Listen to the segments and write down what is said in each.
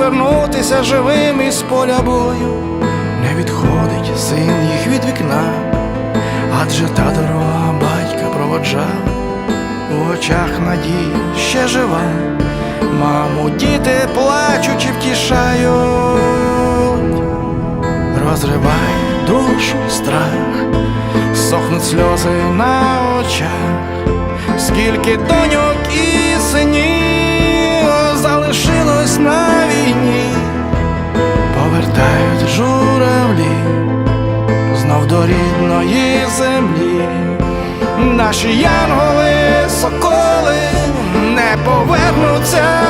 Повернутися живим із поля бою. Не відходить син їх від вікна, адже та дорога батька проводжала, у очах надії ще жива. Маму, діти плачучи втішають розриває душу страх, сохнуть сльози на очах, скільки доньок і синів наші янголи, соколи не повернуться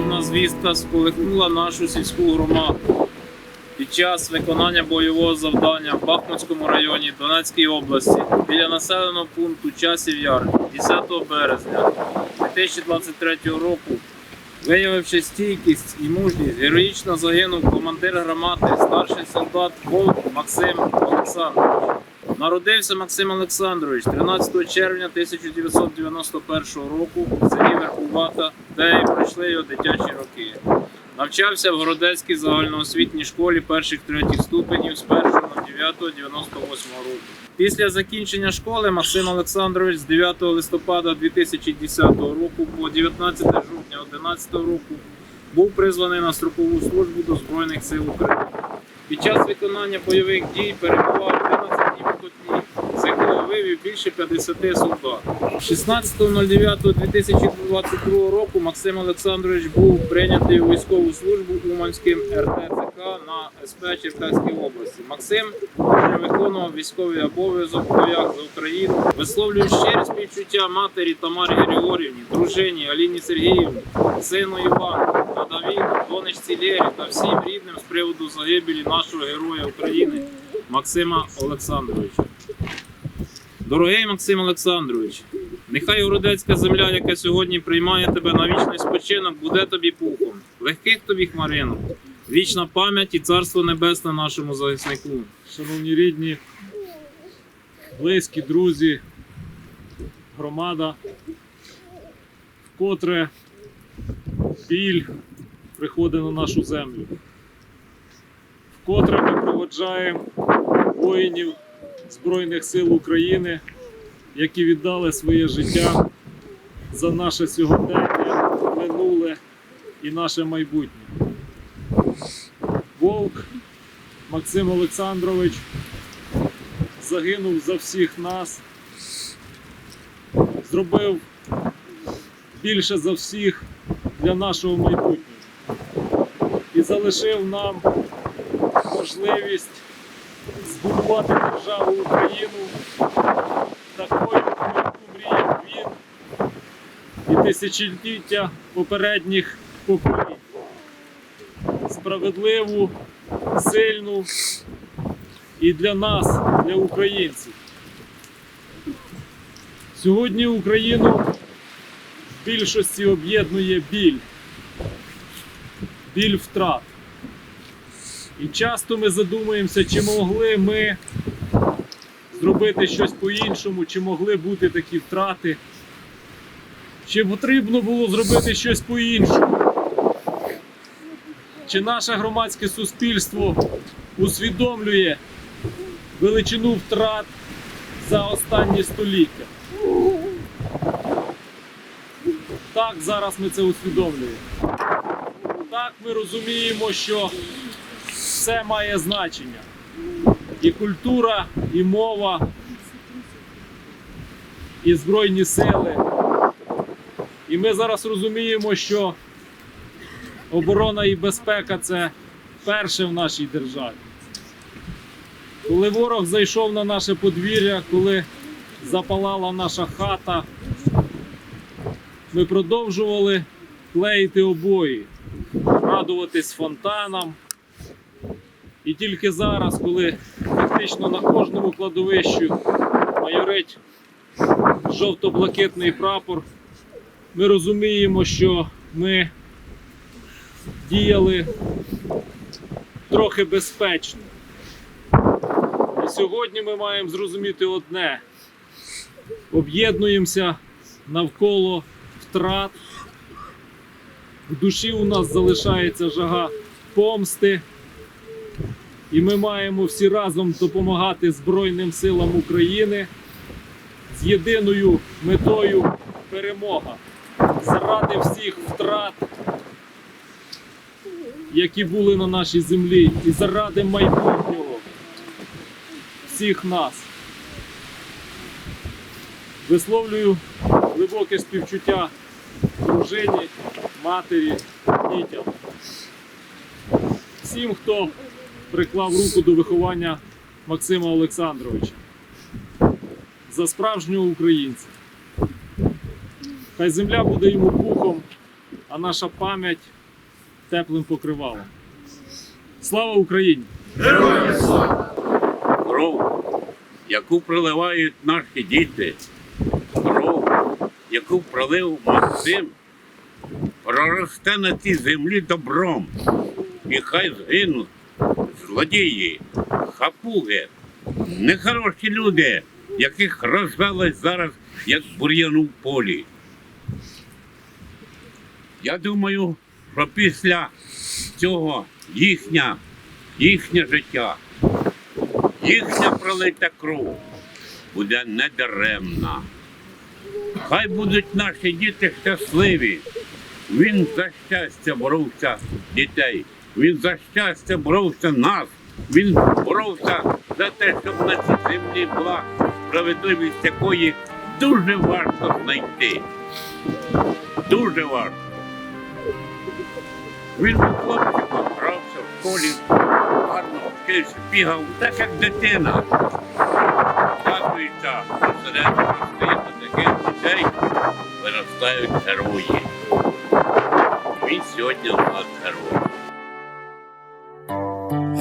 сумна звістка сколихнула нашу сільську громаду. Під час виконання бойового завдання в Бахмутському районі Донецької області біля населеного пункту Часів Яр 10 березня 2023 року, виявивши стійкість і мужність, героїчно загинув командир громади, старший солдат Вовк Максим Олександрович. Народився Максим Олександрович 13 червня 1991 року в селі Верховата, де і пройшли його дитячі роки. Навчався в Городецькій загальноосвітній школі перших третіх ступенів з 1 на 9 98 року. Після закінчення школи Максим Олександрович з 9 листопада 2010 року по 19 жовтня 2011 року був призваний на строкову службу до Збройних сил України. Під час виконання бойових дій перебував вивів більше 50 солдат. 16.09.2022 року Максим Олександрович був прийнятий у військову службу Уманським РТЦК на СП Черкаській області. Максим вже виконував військовий обов'язок в боях за Україну. Висловлюю щирі співчуття матері Тамарі Григорівні, дружині Аліні Сергіївні, сину Івану, Адавіну, донечці Лєрі та всім рідним з приводу загибелі нашого героя України Максима Олександровича. Дорогий Максим Олександрович, нехай городецька земля, яка сьогодні приймає тебе на вічний спочинок, буде тобі пухом, легких тобі хмаринок, вічна пам'ять і царство небесне нашому захиснику. Шановні рідні, близькі, друзі, громада, вкотре біль приходить на нашу землю. Вкотре ми проводжаємо воїнів Збройних сил України, які віддали своє життя за наше сьогодення, минуле і наше майбутнє. Вовк Максим Олександрович загинув за всіх нас, зробив більше за всіх для нашого майбутнього і залишив нам можливість збудувати державу Україну такою, про яку мріяв він і тисячоліття попередніх поколінь. Справедливу, сильну і для нас, для українців. Сьогодні Україну в більшості об'єднує біль, біль втрат. І часто ми задумуємося, чи могли ми зробити щось по-іншому, чи могли бути такі втрати, чи потрібно було зробити щось по-іншому. Чи наше громадське суспільство усвідомлює величину втрат за останні століття? Так, зараз ми це усвідомлюємо. Так, ми розуміємо, що все має значення. І культура, і мова, і Збройні сили. І ми зараз розуміємо, що оборона і безпека це перше в нашій державі. Коли ворог зайшов на наше подвір'я, коли запалала наша хата, ми продовжували клеїти обої, радуватись фонтанам. І тільки зараз, коли фактично на кожному кладовищу майорить жовто-блакитний прапор, ми розуміємо, що ми діяли трохи безпечно. І сьогодні ми маємо зрозуміти одне: об'єднуємося навколо втрат. В душі у нас залишається жага помсти. І ми маємо всі разом допомагати Збройним силам України з єдиною метою перемога заради всіх втрат, які були на нашій землі, і заради майбутнього всіх нас. Висловлюю глибоке співчуття дружині, матері, дітям. Всім, хто приклав руку до виховання Максима Олександровича за справжнього українця. Хай земля буде йому пухом, а наша пам'ять теплим покривалом. Слава Україні! кров, яку проливають наші діти, кров, яку пролив Максим, проросте на цій землі добром, і хай згинуть злодії, хапуги, нехороші люди, яких розвелось зараз, як бур'яну в полі. Я думаю, що після цього їхня, їхнє життя їхня пролита кров буде недаремна. Хай будуть наші діти щасливі. Він за щастя боровся дітей. Він за щастя боровся нас. Він боровся за те, щоб на цій землі була справедливість, якої дуже важко знайти. Дуже важко. Він був хлопчиком, грався в школі, гарно вчився, бігав, так як дитина. Дякується, посередині стоїть таких людей, виростають герої. Він сьогодні у нас герой.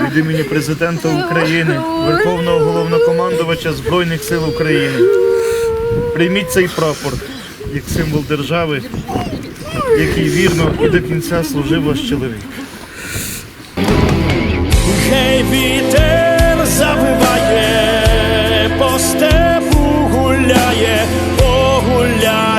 Від імені президента України, Верховного головнокомандувача Збройних сил України. Прийміть цей прапор як символ держави, який вірно і до кінця служив ваш чоловік. Гей, вітер завиває, по степу гуляє, погуляй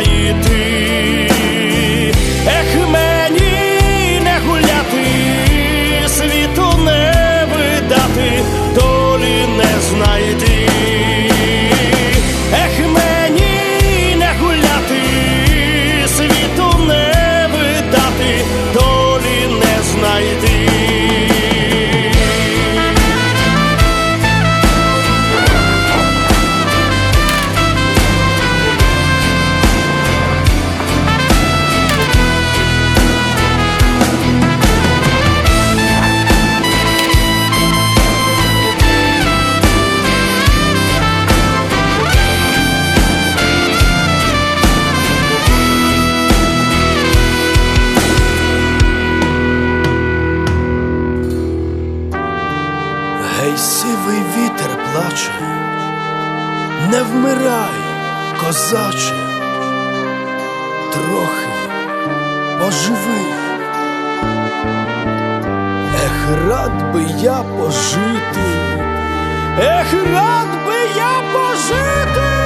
вітер плаче, не вмирай, козаче, трохи поживи. Ех, рад би я пожити, ех, рад би я пожити.